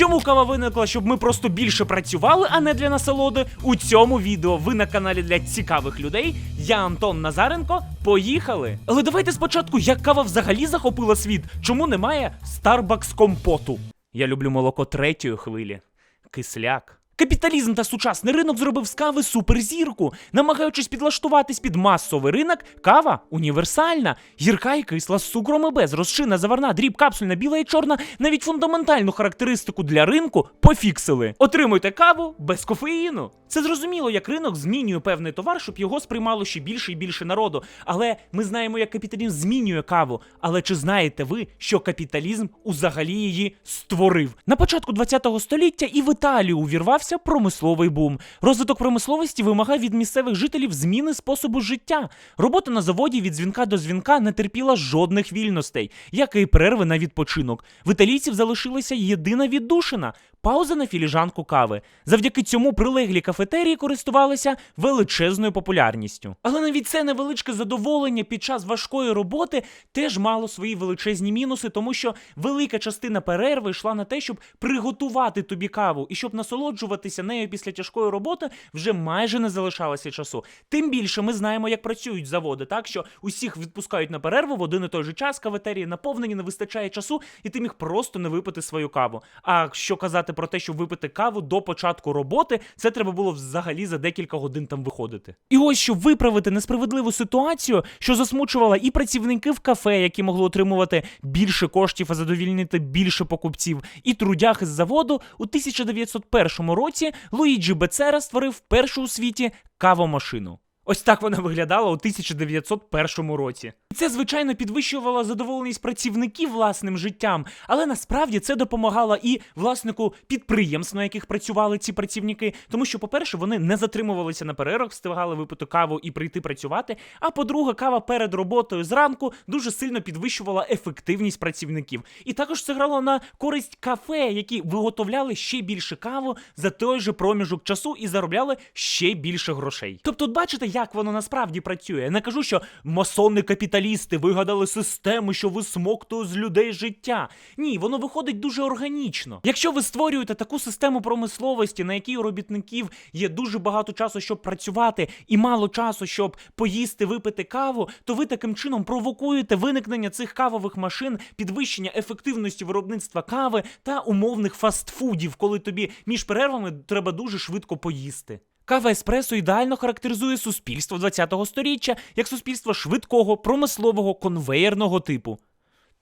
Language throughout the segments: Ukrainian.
Чому кава виникла, щоб ми просто більше працювали, а не для насолоди? У цьому відео ви на каналі для цікавих людей. Я Антон Назаренко. Поїхали! Але давайте спочатку, як кава взагалі захопила світ? Чому немає Starbucks компоту? Я люблю молоко третьої хвилі. Кисляк. Капіталізм та сучасний ринок зробив з кави суперзірку. Намагаючись підлаштуватись під масовий ринок, кава універсальна, гірка і кисла з цукром і без, розчина, заварна, дріб, капсульна, біла і чорна. Навіть фундаментальну характеристику для ринку пофіксили. Отримуйте каву без кофеїну. Це зрозуміло, як ринок змінює певний товар, щоб його сприймало ще більше і більше народу. Але ми знаємо, як капіталізм змінює каву. Але чи знаєте ви, що капіталізм взагалі її створив? На початку ХХ століття і в Італію увірвався промисловий бум. Розвиток промисловості вимагав від місцевих жителів зміни способу життя. Робота на заводі від дзвінка до дзвінка не терпіла жодних вільностей, як і перерви на відпочинок. В італійців залишилася єдина віддушина. Пауза на філіжанку кави. Завдяки цьому прилеглі кафетерії користувалися величезною популярністю. Але навіть це невеличке задоволення під час важкої роботи теж мало свої величезні мінуси, тому що велика частина перерви йшла на те, щоб приготувати тобі каву і щоб насолоджуватися нею після тяжкої роботи, вже майже не залишалося часу. Тим більше ми знаємо, як працюють заводи, так що усіх відпускають на перерву в один і той же час, кафетерії наповнені, не вистачає часу, і ти міг просто не випити свою каву. А що казати про те, щоб випити каву до початку роботи, це треба було взагалі за декілька годин там виходити. І ось щоб виправити несправедливу ситуацію, що засмучувала і працівників кафе, які могли отримувати більше коштів, а задовільнити більше покупців, і трудях із заводу у 1901 році Луїджі Бецера створив першу у світі кавомашину. Ось так вона виглядала у 1901 році. Це, звичайно, підвищувало задоволеність працівників власним життям, але насправді це допомагало і власнику підприємств, на яких працювали ці працівники, тому що, по-перше, вони не затримувалися на перервах, встигали випити каву і прийти працювати. А по-друге, кава перед роботою зранку дуже сильно підвищувала ефективність працівників. І також це грало на користь кафе, які виготовляли ще більше каву за той же проміжок часу і заробляли ще більше грошей. Тобто, бачите, як воно насправді працює. Я не кажу, що масони капіталісти вигадали систему, що висмоктує з людей життя. Ні, воно виходить дуже органічно. Якщо ви створюєте таку систему промисловості, на якій у робітників є дуже багато часу, щоб працювати, і мало часу, щоб поїсти, випити каву, то ви таким чином провокуєте виникнення цих кавових машин, підвищення ефективності виробництва кави та умовних фастфудів, коли тобі між перервами треба дуже швидко поїсти. Кава еспресо ідеально характеризує суспільство ХХ століття як суспільство швидкого, промислового, конвеєрного типу.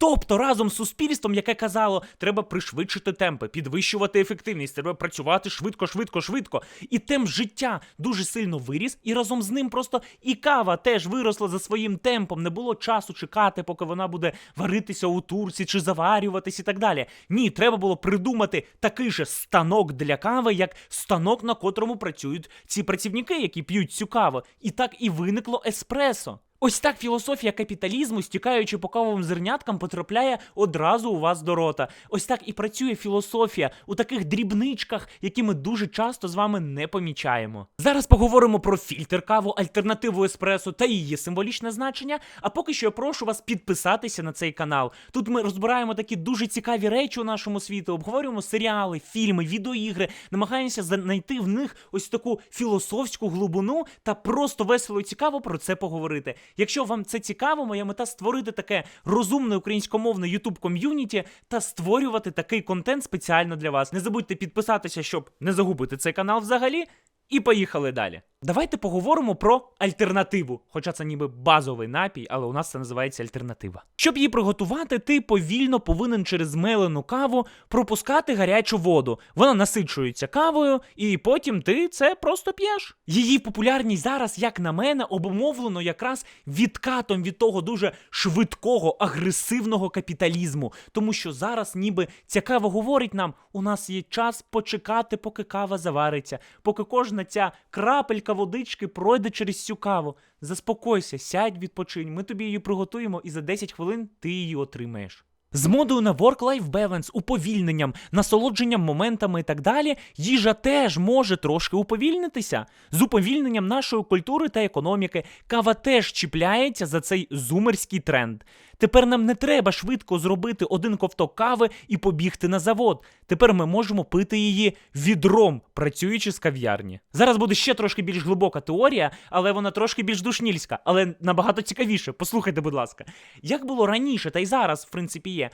Тобто разом з суспільством, яке казало, треба пришвидшити темпи, підвищувати ефективність, треба працювати швидко, швидко, швидко. І темп життя дуже сильно виріс, і разом з ним просто і кава теж виросла за своїм темпом. Не було часу чекати, поки вона буде варитися у турці чи заварюватись і так далі. Ні, треба було придумати такий же станок для кави, як станок, на котрому працюють ці працівники, які п'ють цю каву. І так і виникло еспресо. Ось так філософія капіталізму, стікаючи по кавовим зерняткам, потрапляє одразу у вас до рота. Ось так і працює філософія у таких дрібничках, які ми дуже часто з вами не помічаємо. Зараз поговоримо про фільтр каву, альтернативу еспресо та її символічне значення. А поки що я прошу вас підписатися на цей канал. Тут ми розбираємо такі дуже цікаві речі у нашому світі, обговорюємо серіали, фільми, відеоігри, намагаємося знайти в них ось таку філософську глибину та просто весело і цікаво про це поговорити. Якщо вам це цікаво, моя мета створити таке розумне українськомовне YouTube ком'юніті та створювати такий контент спеціально для вас. Не забудьте підписатися, щоб не загубити цей канал взагалі. І поїхали далі. Давайте поговоримо про альтернативу. Хоча це ніби базовий напій, але у нас це називається альтернатива. Щоб її приготувати, ти повільно повинен через мелену каву пропускати гарячу воду. Вона насичується кавою, і потім ти це просто п'єш. Її популярність зараз, як на мене, обумовлено якраз відкатом від того дуже швидкого, агресивного капіталізму. Тому що зараз, ніби ця кава говорить нам, у нас є час почекати, поки кава завариться, поки кожна ця крапелька водички пройде через цю каву. Заспокойся, сядь, відпочинь, ми тобі її приготуємо, і за 10 хвилин ти її отримаєш. З модою на work-life balance, уповільненням, насолодженням моментами і так далі, їжа теж може трошки уповільнитися. З уповільненням нашої культури та економіки кава теж чіпляється за цей зумерський тренд. Тепер нам не треба швидко зробити один ковток кави і побігти на завод. Тепер ми можемо пити її відром, працюючи з кав'ярні. Зараз буде ще трошки більш глибока теорія, але вона трошки більш душнільська, але набагато цікавіше. Послухайте, будь ласка, як було раніше, та й зараз, в принципі, є.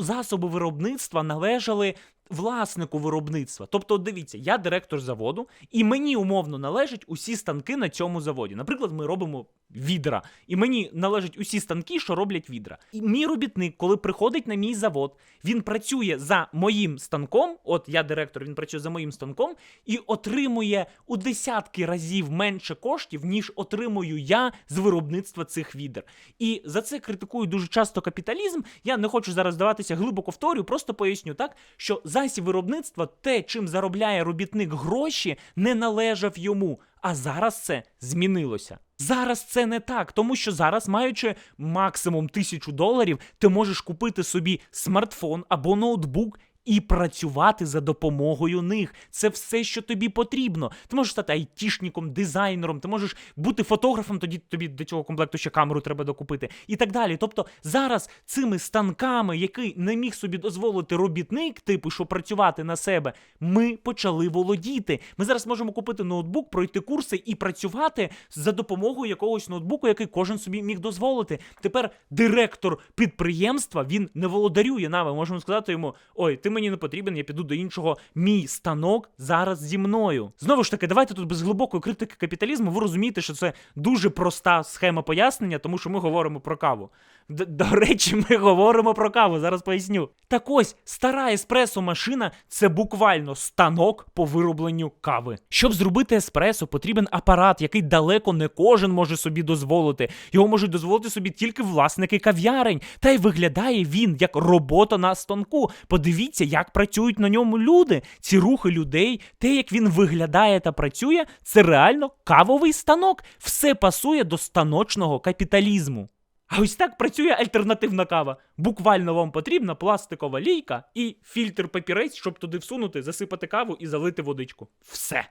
Засоби виробництва належали власнику виробництва. Тобто, дивіться, я директор заводу, і мені умовно належать усі станки на цьому заводі. Наприклад, ми робимо відра, і мені належать усі станки, що роблять відра. І мій робітник, коли приходить на мій завод, він працює за моїм станком. От я директор, він працює за моїм станком і отримує у десятки разів менше коштів, ніж отримую я з виробництва цих відер. І за це критикують дуже часто капіталізм. Я не хочу зараз здаватися глибоко в теорію, просто поясню так, що засіб виробництва, те, чим заробляє робітник гроші, не належав йому. А зараз це змінилося. Зараз це не так, тому що зараз, маючи максимум тисячу доларів, ти можеш купити собі смартфон або ноутбук. І працювати за допомогою них. Це все, що тобі потрібно. Ти можеш стати айтішником, дизайнером, ти можеш бути фотографом, тоді тобі до цього комплекту ще камеру треба докупити, і так далі. Тобто зараз цими станками, які не міг собі дозволити робітник, типу, що працювати на себе, ми почали володіти. Ми зараз можемо купити ноутбук, пройти курси і працювати за допомогою якогось ноутбуку, який кожен собі міг дозволити. Тепер директор підприємства він не володарює нами. Можемо сказати йому: ой, ти мені не потрібен, я піду до іншого. Мій станок зараз зі мною. Знову ж таки, давайте тут без глибокої критики капіталізму. Ви розумієте, що це дуже проста схема пояснення, тому що ми говоримо про каву. Д- до речі, ми говоримо про каву. Зараз поясню. Так ось стара еспресо машина це буквально станок по виробленню кави. Щоб зробити еспресо, потрібен апарат, який далеко не кожен може собі дозволити. Його можуть дозволити собі тільки власники кав'ярень. Та й виглядає він як робота на станку. Подивіться, як працюють на ньому люди. Ці рухи людей, те, як він виглядає та працює, це реально кавовий станок. Все пасує до станочного капіталізму. А ось так працює альтернативна кава. Буквально вам потрібна пластикова лійка і фільтр папірець, щоб туди всунути, засипати каву і залити водичку. Все.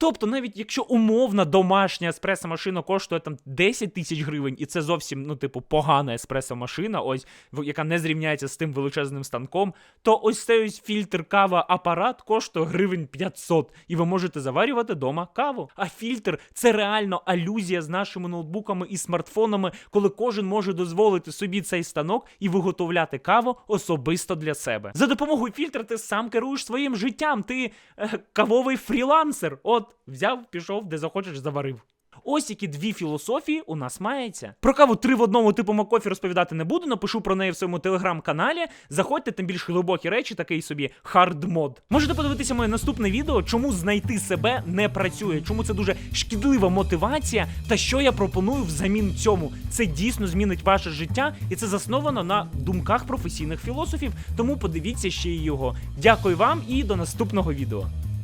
Тобто, навіть якщо умовна домашня еспресо-машина коштує там 10 тисяч гривень, і це зовсім, ну, типу, погана еспресо-машина, ось яка не зрівняється з тим величезним станком, то ось цей ось фільтр кава апарат коштує гривень 500, і ви можете заварювати дома каву. А фільтр це реально алюзія з нашими ноутбуками і смартфонами, коли кожен може дозволити собі цей станок і виготовляти каву особисто для себе. За допомогою фільтра ти сам керуєш своїм життям. Ти е, кавовий фрілансер. От взяв, пішов, де захочеш, заварив. Ось які дві філософії у нас мається. Про каву три в одному типу Макофі розповідати не буду. Напишу про неї в своєму телеграм-каналі. Заходьте, тим більш глибокі речі, такий собі хард-мод. Можете подивитися моє наступне відео, чому знайти себе не працює, чому це дуже шкідлива мотивація, та що я пропоную взамін цьому. Це дійсно змінить ваше життя, і це засновано на думках професійних філософів. Тому подивіться ще й його. Дякую вам і до наступного відео.